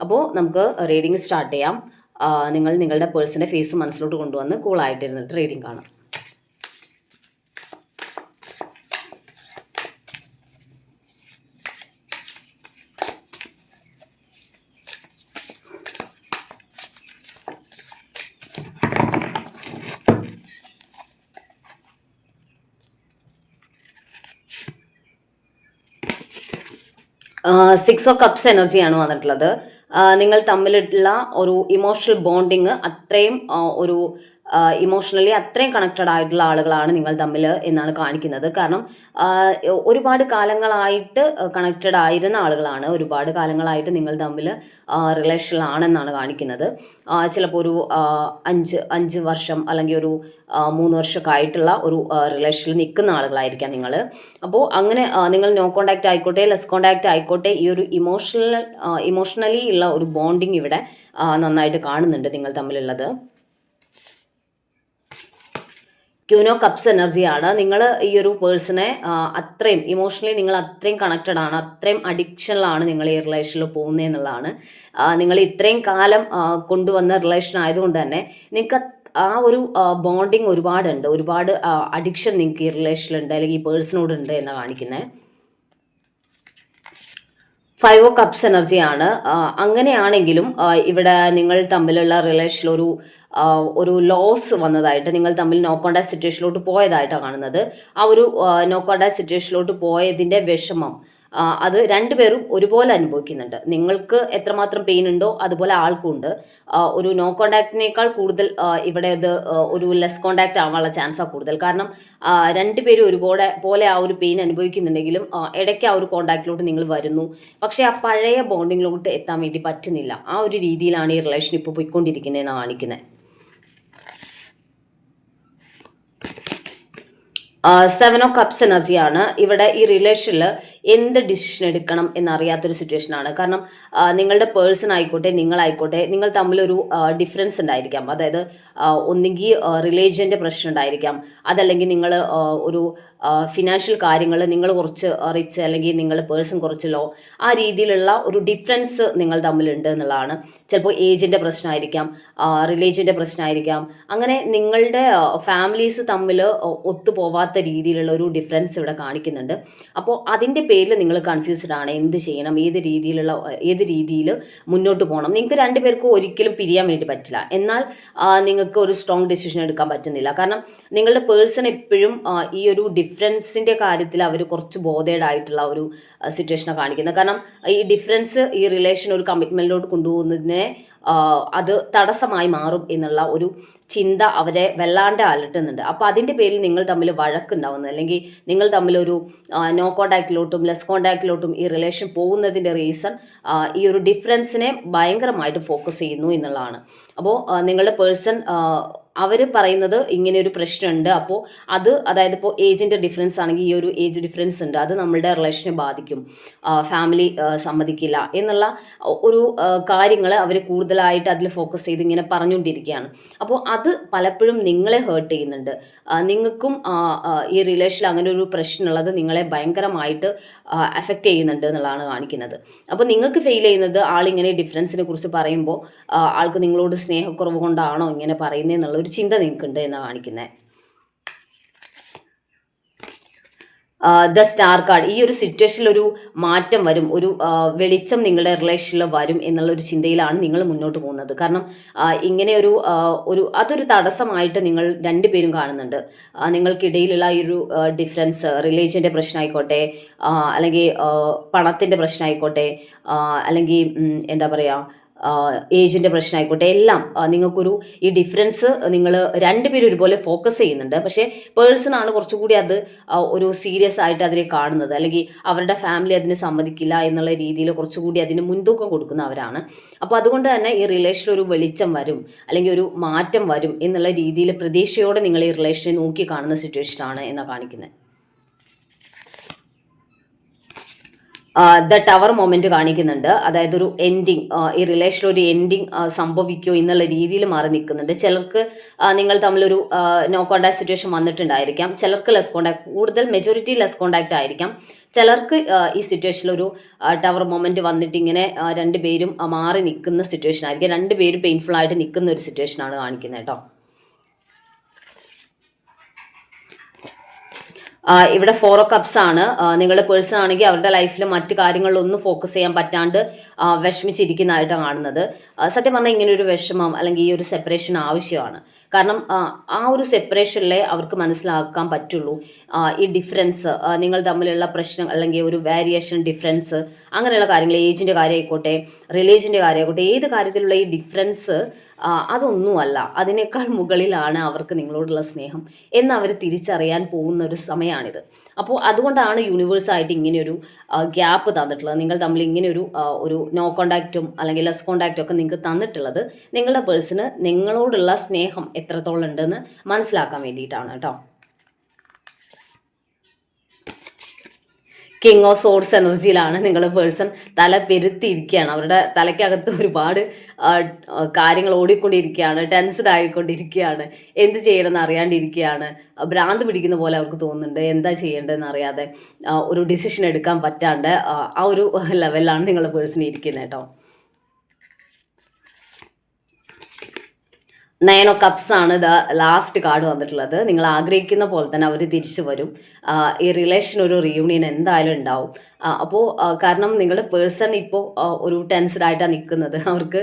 അപ്പോൾ നമുക്ക് reading start ചെയ്യാം. നിങ്ങൾ നിങ്ങളുടെ പേഴ്സന്റെ ഫേസ് മനസ്സിലോട്ട് കൊണ്ടുവന്ന് കൂളായിട്ടിരുന്നിട്ട് റീഡിംഗ് കാണാം. സിക്സ് ഓഫ് കപ്സ് എനർജിയാണ് വന്നിട്ടുള്ളത്. നിങ്ങൾ തമ്മിലുള്ള ഒരു ഇമോഷണൽ ബോണ്ടിങ് അത്രയും ഒരു ഇമോഷണലി അത്രയും കണക്റ്റഡ് ആയിട്ടുള്ള ആളുകളാണ് നിങ്ങൾ തമ്മിൽ എന്നാണ് കാണിക്കുന്നത്. കാരണം ഒരുപാട് കാലങ്ങളായിട്ട് കണക്റ്റഡ് ആയിരുന്ന ആളുകളാണ് ഒരുപാട് കാലങ്ങളായിട്ട് നിങ്ങൾ തമ്മിൽ റിലേഷനിലാണെന്നാണ് കാണിക്കുന്നത്. ചിലപ്പോൾ ഒരു അഞ്ച് അഞ്ച് വർഷം അല്ലെങ്കിൽ ഒരു മൂന്ന് വർഷമൊക്കെ ആയിട്ടുള്ള ഒരു റിലേഷനിൽ നിൽക്കുന്ന ആളുകളായിരിക്കാം നിങ്ങൾ. അപ്പോൾ അങ്ങനെ നിങ്ങൾ നോ കോണ്ടാക്റ്റ് ആയിക്കോട്ടെ ലെസ് കോണ്ടാക്റ്റ് ആയിക്കോട്ടെ ഈ ഒരു ഇമോഷണൽ ഇമോഷണലി ഉള്ള ഒരു ബോണ്ടിങ് ഇവിടെ നന്നായിട്ട് കാണുന്നുണ്ട് നിങ്ങൾ തമ്മിലുള്ളത്. ക്യൂനോ കപ്സ് എനർജിയാണ്. നിങ്ങൾ ഈ ഒരു പേഴ്സണെ അത്രയും ഇമോഷണലി നിങ്ങൾ അത്രയും കണക്റ്റഡ് ആണ് അത്രയും അഡിക്ഷനിലാണ് നിങ്ങൾ ഈ റിലേഷനിൽ പോകുന്നത് എന്നുള്ളതാണ്. നിങ്ങൾ ഇത്രയും കാലം കൊണ്ടുവന്ന റിലേഷൻ ആയതുകൊണ്ട് തന്നെ നിങ്ങൾക്ക് ആ ഒരു ബോണ്ടിങ് ഒരുപാടുണ്ട്. ഒരുപാട് അഡിക്ഷൻ നിങ്ങൾക്ക് ഈ റിലേഷനിലുണ്ട് അല്ലെങ്കിൽ ഈ പേഴ്സണോടുണ്ട് എന്നാണ് കാണിക്കുന്നത് ഫൈവ് ഓ കപ്സ് എനർജിയാണ് അങ്ങനെയാണെങ്കിലും ഇവിടെ നിങ്ങൾ തമ്മിലുള്ള റിലേഷൻ ഒരു ഒരു ലോസ് വന്നതായിട്ട് നിങ്ങൾ തമ്മിൽ നോ കോണ്ടാക്ട് സിറ്റുവേഷനിലോട്ട് പോയതായിട്ടാണ് കാണുന്നത്. ആ ഒരു നോ കോണ്ടാക്ട് സിറ്റുവേഷനിലോട്ട് പോയതിന്റെ വിഷമം അത് രണ്ടുപേരും ഒരുപോലെ അനുഭവിക്കുന്നുണ്ട്. നിങ്ങൾക്ക് എത്രമാത്രം പെയിൻ ഉണ്ടോ അതുപോലെ ആൾക്കും ഉണ്ട്. ഒരു നോ കോണ്ടാക്റ്റിനേക്കാൾ കൂടുതൽ ഇവിടെ ഇത് ഒരു ലെസ് കോണ്ടാക്റ്റ് ആവാനുള്ള ചാൻസാണ് കൂടുതൽ. കാരണം രണ്ടുപേരും ഒരുപോലെ പോലെ ആ ഒരു പെയിൻ അനുഭവിക്കുന്നുണ്ടെങ്കിലും ഇടയ്ക്ക് ആ ഒരു കോണ്ടാക്റ്റിലോട്ട് നിങ്ങൾ വരുന്നു. പക്ഷേ ആ പഴയ ബോണ്ടിങ്ങിലോട്ട് എത്താൻ വേണ്ടി പറ്റുന്നില്ല. ആ ഒരു രീതിയിലാണ് ഈ റിലേഷൻ ഇപ്പോൾ പോയിക്കൊണ്ടിരിക്കുന്നതെന്ന് കാണിക്കുന്നത് സെവൻ ഓഫ് കപ്സ് എനർജിയാണ് ഇവിടെ ഈ റിലേഷനിൽ എന്ത് ഡിസിഷൻ എടുക്കണം എന്നറിയാത്തൊരു സിറ്റുവേഷൻ ആണ്. കാരണം നിങ്ങളുടെ പേഴ്സൺ ആയിക്കോട്ടെ നിങ്ങളായിക്കോട്ടെ നിങ്ങൾ തമ്മിലൊരു ഡിഫറൻസ് ഉണ്ടായിരിക്കാം. അതായത് ഒന്നുകിൽ റിലേജന്റെ പ്രശ്നം ഉണ്ടായിരിക്കാം. അതല്ലെങ്കിൽ നിങ്ങൾ ഒരു ഫിനാൻഷ്യൽ കാര്യങ്ങൾ നിങ്ങൾ കുറച്ച് റിച്ച് അല്ലെങ്കിൽ നിങ്ങൾ പേഴ്സൺ കുറച്ച് ലോ ആ രീതിയിലുള്ള ഒരു ഡിഫറൻസ് നിങ്ങൾ തമ്മിലുണ്ട് എന്നുള്ളതാണ്. ചിലപ്പോൾ ഏജിന്റെ പ്രശ്നമായിരിക്കാം റിലേജന്റെ പ്രശ്നമായിരിക്കാം. അങ്ങനെ നിങ്ങളുടെ ഫാമിലീസ് തമ്മിൽ ഒത്തുപോവാത്ത രീതിയിലുള്ള ഒരു ഡിഫറൻസ് ഇവിടെ കാണിക്കുന്നുണ്ട്. അപ്പോൾ അതിന്റെ പേരിൽ നിങ്ങൾ കൺഫ്യൂസ്ഡ് ആണ്. എന്ത് ചെയ്യണം? ഏത് രീതിയിലുള്ള ഏത് രീതിയിൽ മുന്നോട്ട് പോകണം? നിങ്ങൾക്ക് രണ്ടുപേർക്കും ഒരിക്കലും പിരിയാൻ വേണ്ടി പറ്റില്ല. എന്നാൽ നിങ്ങൾക്ക് ഒരു സ്ട്രോങ് ഡിസിഷൻ എടുക്കാൻ പറ്റുന്നില്ല. കാരണം നിങ്ങളുടെ പേഴ്സൺ എപ്പോഴും ഈ ഒരു ഡിഫറൻസിന്റെ കാര്യത്തിൽ അവർ കുറച്ച് ബോധേഡ് ആയിട്ടുള്ള ഒരു സിറ്റുവേഷനാണ് കാണിക്കുന്നത്. കാരണം ഈ ഡിഫറൻസ് ഈ റിലേഷൻ ഒരു കമ്മിറ്റ്മെന്റിലോട്ട് കൊണ്ടുപോകുന്നതിനെ അത് തടസ്സമായി മാറും എന്നുള്ള ഒരു ചിന്ത അവരെ വല്ലാണ്ട് അലട്ടുന്നുണ്ട്. അപ്പോൾ അതിന്റെ പേരിൽ നിങ്ങൾ തമ്മിൽ വഴക്കുണ്ടാവുന്നത് അല്ലെങ്കിൽ നിങ്ങൾ തമ്മിലൊരു നോ കോണ്ടാക്റ്റിലോട്ടും ലെസ് കോണ്ടാക്റ്റിലോട്ടും ഈ റിലേഷൻ പോകുന്നതിന്റെ റീസൺ ഈ ഒരു ഡിഫറൻസിനെ ഭയങ്കരമായിട്ട് ഫോക്കസ് ചെയ്യുന്നു എന്നുള്ളതാണ്. അപ്പോൾ നിങ്ങളുടെ പേഴ്സൺ അവർ പറയുന്നത് ഇങ്ങനെ ഒരു പ്രശ്നമുണ്ട്. അപ്പോൾ അത് അതായത് ഇപ്പോൾ ഏജിന്റെ ഡിഫറൻസ് ആണെങ്കിൽ ഈ ഒരു ഏജ് ഡിഫറൻസ് ഉണ്ട്. അത് നമ്മളുടെ റിലേഷനെ ബാധിക്കും. ഫാമിലി സമ്മതിക്കില്ല എന്നുള്ള ഒരു കാര്യങ്ങൾ അവർ കൂടുതലായിട്ട് അതിൽ ഫോക്കസ് ചെയ്ത് ഇങ്ങനെ പറഞ്ഞുകൊണ്ടിരിക്കുകയാണ്. അപ്പോൾ അത് പലപ്പോഴും നിങ്ങളെ ഹേർട്ട് ചെയ്യുന്നുണ്ട്. നിങ്ങൾക്കും ഈ റിലേഷനിൽ അങ്ങനെ ഒരു പ്രശ്നമുള്ളത് നിങ്ങളെ ഭയങ്കരമായിട്ട് അഫക്റ്റ് ചെയ്യുന്നുണ്ട് എന്നുള്ളതാണ് കാണിക്കുന്നത്. അപ്പോൾ നിങ്ങൾക്ക് ഫെയിൽ ചെയ്യുന്നത് ആളിങ്ങനെ ഡിഫറൻസിനെ കുറിച്ച് പറയുമ്പോൾ ആൾക്ക് നിങ്ങളോട് സ്നേഹക്കുറവ് കൊണ്ടാണോ ഇങ്ങനെ പറയുന്നത് എന്നുള്ള ചിന്ത നിങ്ങൾക്കുണ്ട് എന്നാണ് കാണിക്കുന്നത് ദ സ്റ്റാർ കാർഡ്. ഈ ഒരു സിറ്റുവേഷനിൽ ഒരു മാറ്റം വരും ഒരു വെളിച്ചം നിങ്ങളുടെ റിലേഷനിൽ വരും എന്നുള്ള ഒരു ചിന്തയിലാണ് നിങ്ങൾ മുന്നോട്ട് പോകുന്നത്. കാരണം ഇങ്ങനെ ഒരു ഒരു അതൊരു തടസ്സമായിട്ട് നിങ്ങൾ രണ്ടുപേരും കാണുന്നുണ്ട്. നിങ്ങൾക്കിടയിലുള്ള ഈ ഒരു ഡിഫറൻസ് റിലീജിയന്റെ പ്രശ്നമായിക്കോട്ടെ അല്ലെങ്കിൽ പണത്തിന്റെ പ്രശ്നമായിക്കോട്ടെ അല്ലെങ്കിൽ എന്താ പറയുക ഏജിന്റെ പ്രശ്നമായിക്കോട്ടെ എല്ലാം നിങ്ങൾക്കൊരു ഈ ഡിഫറൻസ് നിങ്ങൾ രണ്ടുപേരും ഒരുപോലെ ഫോക്കസ് ചെയ്യുന്നുണ്ട്. പക്ഷേ പേഴ്സണാണ് കുറച്ചുകൂടി അത് ഒരു സീരിയസ് ആയിട്ട് അതിനെ കാണുന്നത്. അല്ലെങ്കിൽ അവരുടെ ഫാമിലി അതിനെ സമ്മതിക്കില്ല എന്നുള്ള രീതിയിൽ കുറച്ചുകൂടി അതിന് മുൻതൂക്കം കൊടുക്കുന്നവരാണ് അപ്പോൾ അതുകൊണ്ട് തന്നെ ഈ റിലേഷൻ ഒരു വെളിച്ചം വരും അല്ലെങ്കിൽ ഒരു മാറ്റം വരും എന്നുള്ള രീതിയിൽ പ്രതീക്ഷയോടെ നിങ്ങൾ ഈ റിലേഷനെ നോക്കി കാണുന്ന സിറ്റുവേഷനാണ് എന്നാണ് കാണിക്കുന്നത് ദ ടവർ മൊമെന്റ് കാണിക്കുന്നുണ്ട്. അതായത് ഒരു എൻഡിങ് ഈ റിലേഷൻ ഒരു എൻഡിങ് സംഭവിക്കോ എന്നുള്ള രീതിയിൽ മാറി നിൽക്കുന്നുണ്ട്. ചിലർക്ക് നിങ്ങൾ തമ്മിലൊരു നോ കോണ്ടാക്ട് സിറ്റുവേഷൻ വന്നിട്ടുണ്ടായിരിക്കാം. ചിലർക്ക് ലെസ് കോണ്ടാക്ട് കൂടുതൽ മെജോറിറ്റി ലെസ് കോണ്ടാക്ട് ആയിരിക്കാം. ചിലർക്ക് ഈ സിറ്റുവേഷനിൽ ഒരു ടവർ മൊമെന്റ് വന്നിട്ട് ഇങ്ങനെ രണ്ടുപേരും മാറി നിൽക്കുന്ന സിറ്റുവേഷൻ ആയിരിക്കും. രണ്ടുപേരും പെയിൻഫുൾ ആയിട്ട് നിൽക്കുന്ന ഒരു സിറ്റുവേഷനാണ് കാണിക്കുന്നത് കേട്ടോ. ഇവിടെ ഓഫ് കപ്സ് ആണ്. നിങ്ങളുടെ പേഴ്സൺ ആണെങ്കിൽ അവരുടെ ലൈഫിൽ മറ്റു കാര്യങ്ങളിലൊന്നും ഫോക്കസ് ചെയ്യാൻ പറ്റാണ്ട് വിഷമിച്ചിരിക്കുന്നതായിട്ടാണ് കാണുന്നത്. സത്യം പറഞ്ഞാൽ ഇങ്ങനെ ഒരു വിഷമം അല്ലെങ്കിൽ ഈ ഒരു സെപ്പറേഷൻ ആവശ്യമാണ്. കാരണം ആ, ഒരു സെപ്പറേഷനിലെ അവർക്ക് മനസ്സിലാക്കാൻ പറ്റുള്ളൂ. ഈ ഡിഫറൻസ് നിങ്ങൾ തമ്മിലുള്ള പ്രശ്നം അല്ലെങ്കിൽ ഒരു വേരിയേഷൻ ഡിഫറൻസ് അങ്ങനെയുള്ള കാര്യങ്ങൾ ഏജിന്റെ കാര്യമായിക്കോട്ടെ റിലീജിയന്റെ കാര്യമായിക്കോട്ടെ ഏത് കാര്യത്തിലുള്ള ഈ ഡിഫറൻസ് അതൊന്നുമല്ല. അതിനേക്കാൾ മുകളിലാണ് അവർക്ക് നിങ്ങളോടുള്ള സ്നേഹം എന്ന് അവർ തിരിച്ചറിയാൻ പോകുന്ന ഒരു സമയമാണിത്. അപ്പോൾ അതുകൊണ്ടാണ് യൂണിവേഴ്സായിട്ട് ഇങ്ങനെയൊരു ഗ്യാപ്പ് തന്നിട്ടുള്ളത്. നിങ്ങൾ തമ്മിൽ ഇങ്ങനെയൊരു ഒരു നോ കോണ്ടാക്റ്റും അല്ലെങ്കിൽ ലെസ് കോണ്ടാക്റ്റും ഒക്കെ നിങ്ങൾക്ക് തന്നിട്ടുള്ളത് നിങ്ങളുടെ പേഴ്സണ് നിങ്ങളോടുള്ള സ്നേഹം എത്രത്തോളം ഉണ്ടെന്ന് മനസ്സിലാക്കാൻ വേണ്ടിയിട്ടാണ് കേട്ടോ. കിങ് ഓഫ് സോഴ്സ് എനർജിയിലാണ് നിങ്ങളുടെ പേഴ്സൺ തല പെരുത്തിയിരിക്കുകയാണ്. അവരുടെ തലയ്ക്കകത്ത് ഒരുപാട് കാര്യങ്ങൾ ഓടിക്കൊണ്ടിരിക്കുകയാണ് ടെൻസ്ഡ് ആയിക്കൊണ്ടിരിക്കുകയാണ് എന്ത് ചെയ്യണമെന്ന് അറിയാണ്ടിരിക്കുകയാണ്. ഭ്രാന്ത് പിടിക്കുന്ന പോലെ അവർക്ക് തോന്നുന്നുണ്ട് എന്താ ചെയ്യേണ്ടതെന്ന് അറിയാതെ ഒരു ഡിസിഷൻ എടുക്കാൻ പറ്റാണ്ട് ആ ഒരു ലെവലിലാണ് നിങ്ങളുടെ പേഴ്സൺ ഇരിക്കുന്നത് കേട്ടോ. നയൻ ഓ കപ്സ് ആണ് ദ ലാസ്റ്റ് കാർഡ് വന്നിട്ടുള്ളത്. നിങ്ങൾ ആഗ്രഹിക്കുന്ന പോലെ തന്നെ അവർ തിരിച്ചു വരും. ഈ റിലേഷൻ ഒരു റീയൂണിയൻ എന്തായാലും ഉണ്ടാവും. അപ്പോൾ കാരണം നിങ്ങളുടെ പേഴ്സൺ ഇപ്പോൾ ഒരു ടെൻസ്ഡ് ആയിട്ടാണ് നിൽക്കുന്നത് അവർക്ക്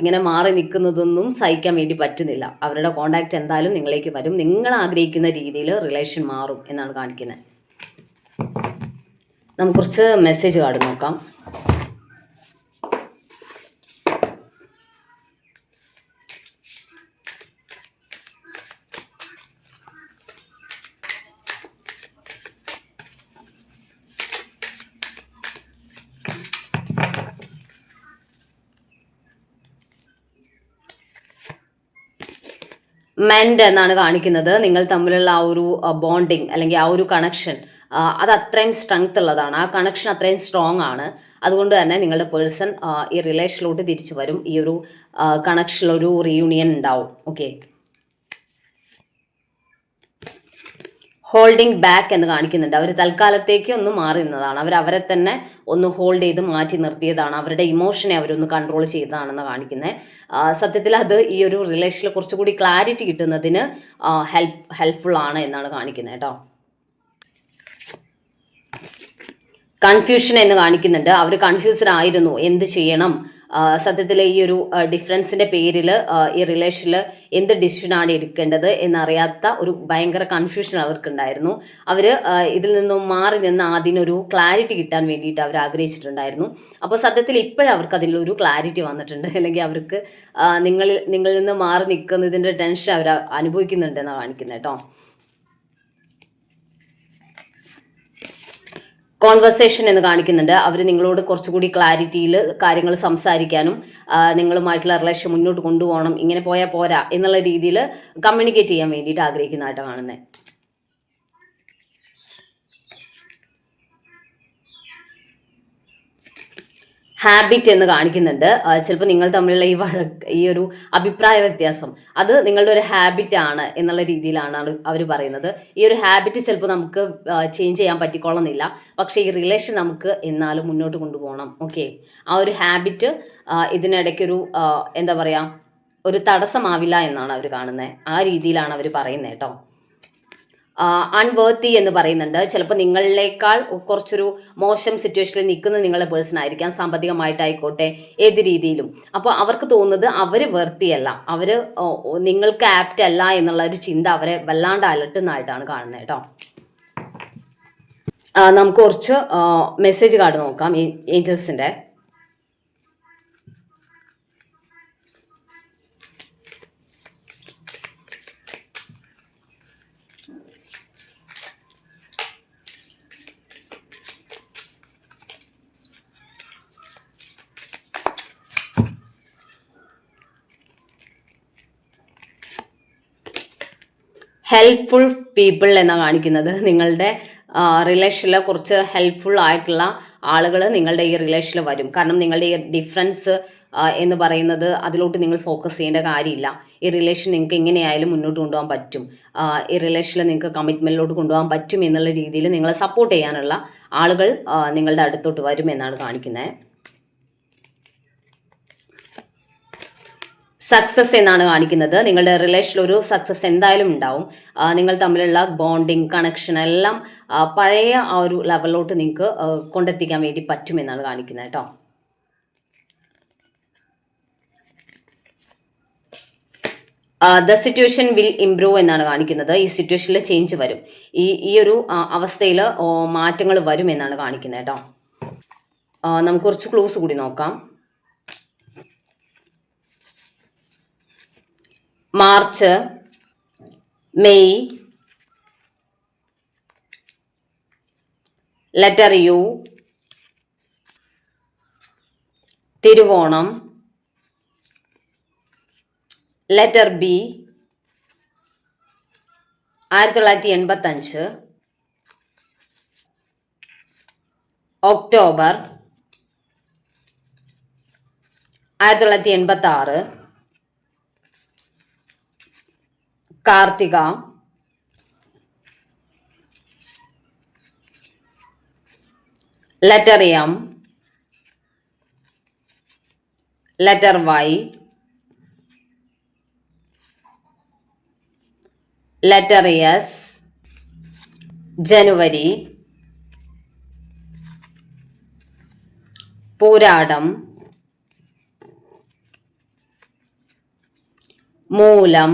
ഇങ്ങനെ മാറി നിൽക്കുന്നതൊന്നും സഹിക്കാൻ വേണ്ടി പറ്റുന്നില്ല. അവരുടെ കോണ്ടാക്റ്റ് എന്തായാലും നിങ്ങളേക്ക് വരും. നിങ്ങൾ ആഗ്രഹിക്കുന്ന രീതിയിൽ റിലേഷൻ മാറും എന്നാണ് കാണിക്കുന്നത്. നമുക്ക് കുറച്ച് മെസ്സേജ് കാർഡ് നോക്കാം. മെൻഡ് എന്നാണ് കാണിക്കുന്നത്. നിങ്ങൾ തമ്മിലുള്ള ആ ഒരു ബോണ്ടിങ് അല്ലെങ്കിൽ ആ ഒരു കണക്ഷൻ അത് അത്രയും സ്ട്രെങ്ത് ഉള്ളതാണ്. ആ കണക്ഷൻ അത്രയും സ്ട്രോങ് ആണ്. അതുകൊണ്ട് തന്നെ നിങ്ങളുടെ പേഴ്സൺ ഈ റിലേഷനിലോട്ട് തിരിച്ചു വരും. ഈ ഒരു കണക്ഷനിലൊരു റീയൂണിയൻ ഉണ്ടാവും. ഓക്കെ ഹോൾഡിംഗ് ബാക്ക് എന്ന് കാണിക്കുന്നുണ്ട്. അവർ തൽക്കാലത്തേക്ക് ഒന്ന് മാറി നിന്നതാണ്. അവർ അവരെ തന്നെ ഒന്ന് ഹോൾഡ് ചെയ്ത് മാറ്റി നിർത്തിയതാണ്. അവരുടെ ഇമോഷനെ അവരൊന്ന് കൺട്രോൾ ചെയ്തതാണെന്ന് കാണിക്കുന്നത് സത്യത്തിൽ അത് ഈ ഒരു റിലേഷനിൽ കുറച്ചുകൂടി ക്ലാരിറ്റി കിട്ടുന്നതിന് ഹെൽപ്പ് ഹെൽപ്ഫുൾ ആണ് എന്നാണ് കാണിക്കുന്നത് കേട്ടോ. കൺഫ്യൂഷൻ എന്ന് കാണിക്കുന്നുണ്ട്. അവർ കൺഫ്യൂസ്ഡ് ആയിരുന്നു. എന്ത് ചെയ്യണം? സത്യത്തിൽ ഈ ഒരു ഡിഫറൻസിന്റെ പേരിൽ ഈ റിലേഷനിൽ എന്ത് ഡിസിഷനാണ് എടുക്കേണ്ടത് എന്നറിയാത്ത ഒരു ഭയങ്കര കൺഫ്യൂഷൻ അവർക്കുണ്ടായിരുന്നു. അവർ ഇതിൽ നിന്നും മാറി നിന്ന് അതിനൊരു ക്ലാരിറ്റി കിട്ടാൻ വേണ്ടിയിട്ട് അവർ ആഗ്രഹിച്ചിട്ടുണ്ടായിരുന്നു. അപ്പോൾ സത്യത്തിൽ ഇപ്പോഴും അവർക്ക് അതിലൊരു ക്ലാരിറ്റി വന്നിട്ടുണ്ട്. അല്ലെങ്കിൽ അവർക്ക് നിങ്ങളിൽ നിങ്ങളിൽ നിന്ന് മാറി നിൽക്കുന്നതിന്റെ ടെൻഷൻ അവർ അനുഭവിക്കുന്നുണ്ടെന്നാണ് കാണിക്കുന്നത് കേട്ടോ. കോൺവെർസേഷൻ എന്ന് കാണിക്കുന്നുണ്ട്. അവർ നിങ്ങളോട് കുറച്ചുകൂടി ക്ലാരിറ്റിയിൽ കാര്യങ്ങൾ സംസാരിക്കാനും നിങ്ങളുമായിട്ടുള്ള റിലേഷൻ മുന്നോട്ട് കൊണ്ടുപോകണം ഇങ്ങനെ പോയാൽ പോരാ എന്നുള്ള രീതിയിൽ കമ്മ്യൂണിക്കേറ്റ് ചെയ്യാൻ വേണ്ടിയിട്ട് ആഗ്രഹിക്കുന്നതായിട്ട് കാണുന്നത് ഹാബിറ്റ് എന്ന് കാണിക്കുന്നുണ്ട്. ചിലപ്പോൾ നിങ്ങൾ തമ്മിലുള്ള ഈ വഴക്ക് ഈ ഒരു അഭിപ്രായ വ്യത്യാസം അത് നിങ്ങളുടെ ഒരു ഹാബിറ്റ് ആണ് എന്നുള്ള രീതിയിലാണ് അവർ പറയുന്നത്. ഈ ഒരു ഹാബിറ്റ് ചിലപ്പോൾ നമുക്ക് ചേഞ്ച് ചെയ്യാൻ പറ്റിക്കൊള്ളുന്നില്ല. പക്ഷേ ഈ റിലേഷൻ നമുക്ക് എന്നാലും മുന്നോട്ട് കൊണ്ടുപോകണം. ഓക്കെ ആ ഒരു ഹാബിറ്റ് ഇതിനിടയ്ക്കൊരു എന്താ പറയുക ഒരു തടസ്സമാവില്ല എന്നാണ് അവർ കാണുന്നത് ആ രീതിയിലാണ് അവർ പറയുന്നത് കേട്ടോ അൺവേർത്തി എന്ന് പറയുന്നുണ്ട്. ചിലപ്പോൾ നിങ്ങളിലേക്കാൾ കുറച്ചൊരു മോശം സിറ്റുവേഷനിൽ നിൽക്കുന്ന നിങ്ങളുടെ പേഴ്സൺ ആയിരിക്കാം. സാമ്പത്തികമായിട്ടായിക്കോട്ടെ ഏത് രീതിയിലും. അപ്പോൾ അവർക്ക് തോന്നുന്നത് അവർ വേർത്തിയല്ല അവർ നിങ്ങൾക്ക് ആപ്റ്റ് അല്ല എന്നുള്ള ഒരു ചിന്ത അവരെ വല്ലാണ്ട് അലട്ടുന്നതായിട്ടാണ് കാണുന്നത് കേട്ടോ. നമുക്ക് കുറച്ച് മെസ്സേജ് കാർഡ് നോക്കാം ഏഞ്ചൽസിന്റെ ഹെൽപ്ഫുൾ പീപ്പിൾ എന്നാണ് കാണിക്കുന്നത്. നിങ്ങളുടെ റിലേഷനിൽ കുറച്ച് ഹെൽപ്ഫുൾ ആയിട്ടുള്ള ആളുകൾ നിങ്ങളുടെ ഈ റിലേഷനിൽ വരും. കാരണം നിങ്ങളുടെ ഈ ഡിഫറൻസ് എന്ന് പറയുന്നത് അതിലോട്ട് നിങ്ങൾ ഫോക്കസ് ചെയ്യേണ്ട കാര്യമില്ല. ഈ റിലേഷൻ നിങ്ങൾക്ക് എങ്ങനെയായാലും മുന്നോട്ട് കൊണ്ടുപോകാൻ പറ്റും. ഈ റിലേഷനിൽ നിങ്ങൾക്ക് കമ്മിറ്റ്മെന്റിലോട്ട് കൊണ്ടുപോകാൻ പറ്റും എന്നുള്ള രീതിയിൽ നിങ്ങളെ സപ്പോർട്ട് ചെയ്യാനുള്ള ആളുകൾ നിങ്ങളുടെ അടുത്തോട്ട് വരും എന്നാണ് കാണിക്കുന്നത്. സക്സസ് എന്നാണ് കാണിക്കുന്നത്. നിങ്ങളുടെ റിലേഷനിൽ ഒരു സക്സസ് എന്തായാലും ഉണ്ടാവും. നിങ്ങൾ തമ്മിലുള്ള ബോണ്ടിങ് കണക്ഷൻ എല്ലാം പഴയ ആ ഒരു ലെവലിലോട്ട് നിങ്ങൾക്ക് കൊണ്ടെത്തിക്കാൻ വേണ്ടി പറ്റുമെന്നാണ് കാണിക്കുന്നത് കേട്ടോ. ദ സിറ്റുവേഷൻ വിൽ ഇംപ്രൂവ് എന്നാണ് കാണിക്കുന്നത്. ഈ സിറ്റുവേഷനിൽ ചേഞ്ച് വരും. ഈ ഈ ഒരു അവസ്ഥയിൽ മാറ്റങ്ങൾ വരും എന്നാണ് കാണിക്കുന്നത് കേട്ടോ. നമുക്ക് കുറച്ച് ക്ലൂസ് കൂടി നോക്കാം. March May letter U Thiruvonam letter B ആയിരത്തി തൊള്ളായിരത്തി എൺപത്തഞ്ച് ഒക്ടോബർ ആയിരത്തി തൊള്ളായിരത്തി എൺപത്തി ആറ് Karthika. Letter M letter Y letter S January Pooradam മൂലം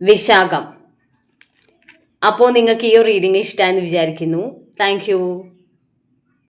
വിശാഖം. അപ്പോൾ നിങ്ങൾക്ക് ഈ റീഡിംഗ് ഇഷ്ടമായെന്ന് വിചാരിക്കുന്നു. താങ്ക്